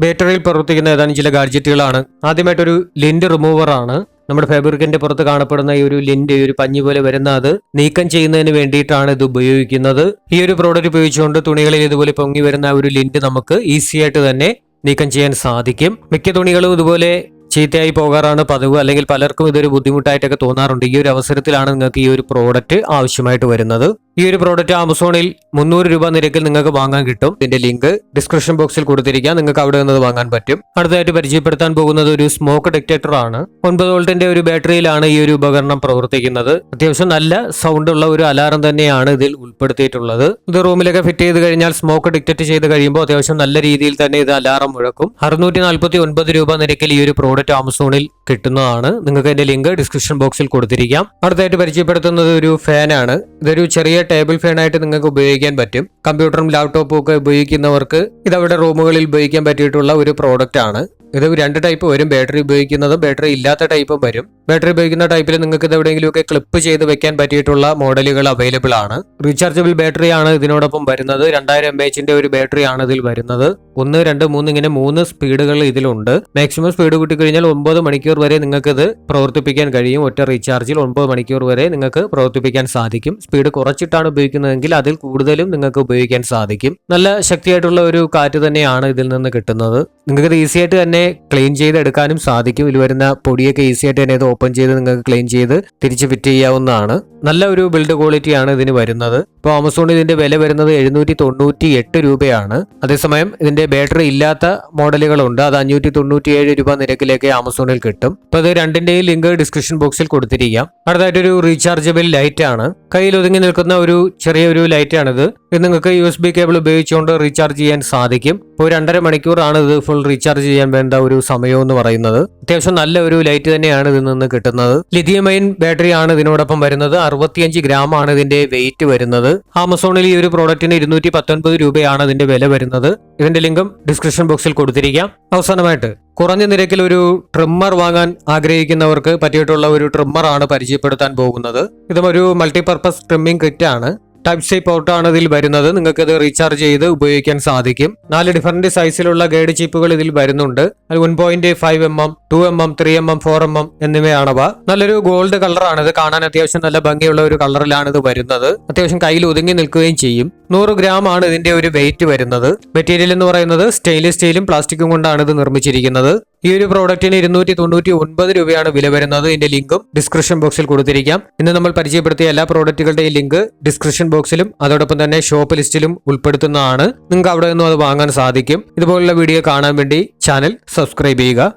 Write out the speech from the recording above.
ബാറ്ററിയിൽ പ്രവർത്തിക്കുന്ന ഏതാനും ചില ഗാഡ്ജറ്റുകളാണ്. ആദ്യമായിട്ടൊരു ലിൻഡ് റിമൂവർ ആണ്. നമ്മുടെ ഫാബ്രിക്കിന്റെ പുറത്ത് കാണപ്പെടുന്ന ഈ ഒരു ലിൻഡ് ഈ ഒരു പഞ്ഞി പോലെ വരുന്ന അത് നീക്കം ചെയ്യുന്നതിന് വേണ്ടിയിട്ടാണ് ഇത് ഉപയോഗിക്കുന്നത്. ഈ ഒരു പ്രോഡക്റ്റ് ഉപയോഗിച്ചുകൊണ്ട് തുണികളിൽ ഇതുപോലെ പൊങ്ങി വരുന്ന ഒരു ലിൻഡ് നമുക്ക് ഈസി ആയിട്ട് തന്നെ നീക്കം ചെയ്യാൻ സാധിക്കും. മിക്ക തുണികളും ഇതുപോലെ ചീത്തയായി പോകാറാണ് പതിവ്. അല്ലെങ്കിൽ പലർക്കും ഇതൊരു ബുദ്ധിമുട്ടായിട്ടൊക്കെ തോന്നാറുണ്ട്. ഈ ഒരു അവസരത്തിലാണ് നിങ്ങൾക്ക് ഈ ഒരു പ്രോഡക്റ്റ് ആവശ്യമായിട്ട് വരുന്നത്. ഈ ഒരു പ്രോഡക്റ്റ് ആമസോണിൽ മുന്നൂറ് രൂപ നിരക്കിൽ നിങ്ങൾക്ക് വാങ്ങാൻ കിട്ടും. ഇതിന്റെ ലിങ്ക് ഡിസ്ക്രിപ്ഷൻ ബോക്സിൽ കൊടുത്തിരിക്കാം. നിങ്ങൾക്ക് അവിടെ നിന്ന് വാങ്ങാൻ പറ്റും. അടുത്തതായിട്ട് പരിചയപ്പെടുത്താൻ പോകുന്നത് ഒരു സ്മോക്ക് ഡിറ്റക്ടർ ആണ്. ഒൻപത് വോൾട്ടിന്റെ ഒരു ബാറ്ററിയിലാണ് ഈ ഒരു ഉപകരണം പ്രവർത്തിക്കുന്നത്. അത്യാവശ്യം നല്ല സൗണ്ട് ഉള്ള ഒരു അലാറം തന്നെയാണ് ഇതിൽ ഉൾപ്പെടുത്തിയിട്ടുള്ളത്. ഇത് റൂമിലൊക്കെ ഫിറ്റ് ചെയ്ത് കഴിഞ്ഞാൽ സ്മോക്ക് ഡിറ്റക്ട് ചെയ്ത് കഴിയുമ്പോൾ അത്യാവശ്യം നല്ല രീതിയിൽ തന്നെ ഇത് അലാറം മുഴക്കും. അറുന്നൂറ്റി നാൽപ്പത്തി ഒൻപത് രൂപ നിരക്കിൽ ഈ ഒരു പ്രോഡക്റ്റ് ആമസോണിൽ കിട്ടുന്നതാണ്. നിങ്ങൾക്ക് അതിന്റെ ലിങ്ക് ഡിസ്ക്രിപ്ഷൻ ബോക്സിൽ കൊടുത്തിരിക്കാം. അടുത്തായിട്ട് പരിചയപ്പെടുത്തുന്നത് ഒരു ഫാനാണ് ഇതൊരു ചെറിയ ടേബിൾ ഫാൻ ആയിട്ട് നിങ്ങൾക്ക് ഉപയോഗിക്കാൻ പറ്റും. കമ്പ്യൂട്ടറും ലാപ്ടോപ്പും ഒക്കെ ഉപയോഗിക്കുന്നവർക്ക് ഇത് അവിടെ റൂമുകളിൽ ഉപയോഗിക്കാൻ പറ്റിയിട്ടുള്ള ഒരു പ്രോഡക്റ്റ് ആണ്. ഇത് രണ്ട് ടൈപ്പ് വരും. ബാറ്ററി ഉപയോഗിക്കുന്നതും ബാറ്ററി ഇല്ലാത്ത ടൈപ്പും വരും. ബാറ്ററി ഉപയോഗിക്കുന്ന ടൈപ്പിൽ നിങ്ങൾക്ക് ഇത് എവിടെയെങ്കിലുമൊക്കെ ക്ലിപ്പ് ചെയ്ത് വെക്കാൻ പറ്റിയിട്ടുള്ള മോഡലുകൾ അവൈലബിൾ ആണ്. റീചാർജബിൾ ബാറ്ററി ആണ് ഇതിനോടൊപ്പം വരുന്നത്. രണ്ടായിരം എം എച്ചിന്റെ ഒരു ബാറ്ററി ആണ് ഇതിൽ വരുന്നത്. ഒന്ന് രണ്ട് മൂന്ന് ഇങ്ങനെ മൂന്ന് സ്പീഡുകൾ ഇതിലുണ്ട്. മാക്സിമം സ്പീഡ് കിട്ടിക്കഴിഞ്ഞാൽ ഒമ്പത് മണിക്കൂർ വരെ നിങ്ങൾക്ക് ഇത് പ്രവർത്തിപ്പിക്കാൻ കഴിയും. ഒറ്റ റീചാർജിൽ ഒമ്പത് മണിക്കൂർ വരെ നിങ്ങൾക്ക് പ്രവർത്തിപ്പിക്കാൻ സാധിക്കും. സ്പീഡ് കുറച്ചിട്ടാണ് ഉപയോഗിക്കുന്നതെങ്കിൽ അതിൽ കൂടുതലും നിങ്ങൾക്ക് ഉപയോഗിക്കാൻ സാധിക്കും. നല്ല ശക്തിയായിട്ടുള്ള ഒരു കാറ്റ് തന്നെയാണ് ഇതിൽ നിന്ന് കിട്ടുന്നത്. നിങ്ങൾക്ക് ഇത് ഈസി ആയിട്ട് തന്നെ ക്ലീൻ ചെയ്ത് എടുക്കാനും സാധിക്കും. ഇതിൽ വരുന്ന പൊടിയൊക്കെ ഈസി ആയിട്ട് തന്നെ ഇത് ഓപ്പൺ ചെയ്ത് നിങ്ങൾക്ക് ക്ലീൻ ചെയ്ത് തിരിച്ച് ഫിറ്റ് ചെയ്യാവുന്നതാണ്. നല്ല ഒരു ബിൽഡ് ക്വാളിറ്റിയാണ് ഇതിന് വരുന്നത്. ഇപ്പോൾ ആമസോൺ ഇതിന്റെ വില വരുന്നത് എഴുന്നൂറ്റി തൊണ്ണൂറ്റി എട്ട് രൂപയാണ്. അതേസമയം ഇതിന്റെ ബാറ്ററി ഇല്ലാത്ത മോഡലുകളുണ്ട്. അത് അഞ്ഞൂറ്റി തൊണ്ണൂറ്റി ഏഴ് രൂപ നിരക്കിലേക്ക് ആമസോണിൽ കിട്ടും. അപ്പോൾ അത് രണ്ടിന്റെയും ലിങ്ക് ഡിസ്ക്രിപ്ഷൻ ബോക്സിൽ കൊടുത്തിരിക്കാം. അടുത്തായിട്ടൊരു റീചാർജബിൾ ലൈറ്റ് ആണ്. കയ്യിൽ ഒതുങ്ങി നിൽക്കുന്ന ഒരു ചെറിയൊരു ലൈറ്റ് ആണിത്. ഇത് നിങ്ങൾക്ക് യു എസ് ബി കേബിൾ ഉപയോഗിച്ചുകൊണ്ട് റീചാർജ് ചെയ്യാൻ സാധിക്കും. ഇപ്പോൾ രണ്ടര മണിക്കൂറാണ് ഇത് ഫുൾ റീചാർജ് ചെയ്യാൻ വേണ്ട ഒരു സമയം എന്ന് പറയുന്നത്. അത്യാവശ്യം നല്ല ഒരു ലൈറ്റ് തന്നെയാണ് ഇതിൽ നിന്ന് കിട്ടുന്നത്. ലിഥിയമൈൻ ബാറ്ററി ആണ് ഇതിനോടൊപ്പം വരുന്നത്. അറുപത്തിയഞ്ച് ഗ്രാം ആണ് ഇതിന്റെ വെയിറ്റ് വരുന്നത്. ആമസോണിൽ ഈ ഒരു പ്രോഡക്റ്റിന് ഇരുന്നൂറ്റി പത്തൊൻപത് രൂപയാണ് ഇതിന്റെ വില വരുന്നത്. ഇതിന്റെ ലിങ്കും ഡിസ്ക്രിപ്ഷൻ ബോക്സിൽ കൊടുത്തിരിക്കാം. അവസാനമായിട്ട് കുറഞ്ഞ നിരക്കിൽ ഒരു ട്രിമ്മർ വാങ്ങാൻ ആഗ്രഹിക്കുന്നവർക്ക് പറ്റിയിട്ടുള്ള ഒരു ട്രിമ്മർ ആണ് പരിചയപ്പെടുത്താൻ പോകുന്നത്. ഇതും ഒരു മൾട്ടിപർപ്പസ് ട്രിമ്മിംഗ് കിറ്റ് ആണ്. ടൈപ്പ് സി ആണ് ഇതിൽ വരുന്നത്. നിങ്ങൾക്ക് ഇത് റീചാർജ് ചെയ്ത് ഉപയോഗിക്കാൻ സാധിക്കും. നാല് ഡിഫറന്റ് സൈസിലുള്ള ഗൈഡ് ചിപ്പുകൾ ഇതിൽ വരുന്നുണ്ട്. അത് one point five m m two m m three m m four m m എന്നിവയാണവ. നല്ലൊരു ഗോൾഡ് കളറാണ് ഇത്. കാണാൻ അത്യാവശ്യം നല്ല ഭംഗിയുള്ള ഒരു കളറിലാണ് ഇത് വരുന്നത്. അത്യാവശ്യം കയ്യിൽ ഒതുങ്ങി നിൽക്കുകയും ചെയ്യും. നൂറ് ഗ്രാം ആണ് ഇതിന്റെ ഒരു വെയിറ്റ് വരുന്നത്. മെറ്റീരിയൽ എന്ന് പറയുന്നത് സ്റ്റെയിൻലെസ് സ്റ്റീലും പ്ലാസ്റ്റിക്കും കൊണ്ടാണ് ഇത് നിർമ്മിച്ചിരിക്കുന്നത്. ഈ ഒരു പ്രോഡക്റ്റിന് ഇരുന്നൂറ്റി തൊണ്ണൂറ്റി ഒൻപത് രൂപയാണ് വില വരുന്നത്. ഇതിന്റെ ലിങ്കും ഡിസ്ക്രിപ്ഷൻ ബോക്സിൽ കൊടുത്തിരിക്കാം. ഇന്ന് നമ്മൾ പരിചയപ്പെടുത്തിയ എല്ലാ പ്രോഡക്റ്റുകളുടെയും ലിങ്ക് ഡിസ്ക്രിപ്ഷൻ ബോക്സിലും അതോടൊപ്പം തന്നെ ഷോപ്പ് ലിസ്റ്റിലും ഉൾപ്പെടുത്തുന്നതാണ്. നിങ്ങൾക്ക് അവിടെ നിന്നും അത് വാങ്ങാൻ സാധിക്കും. ഇതുപോലുള്ള വീഡിയോ കാണാൻ വേണ്ടി ചാനൽ സബ്സ്ക്രൈബ് ചെയ്യുക.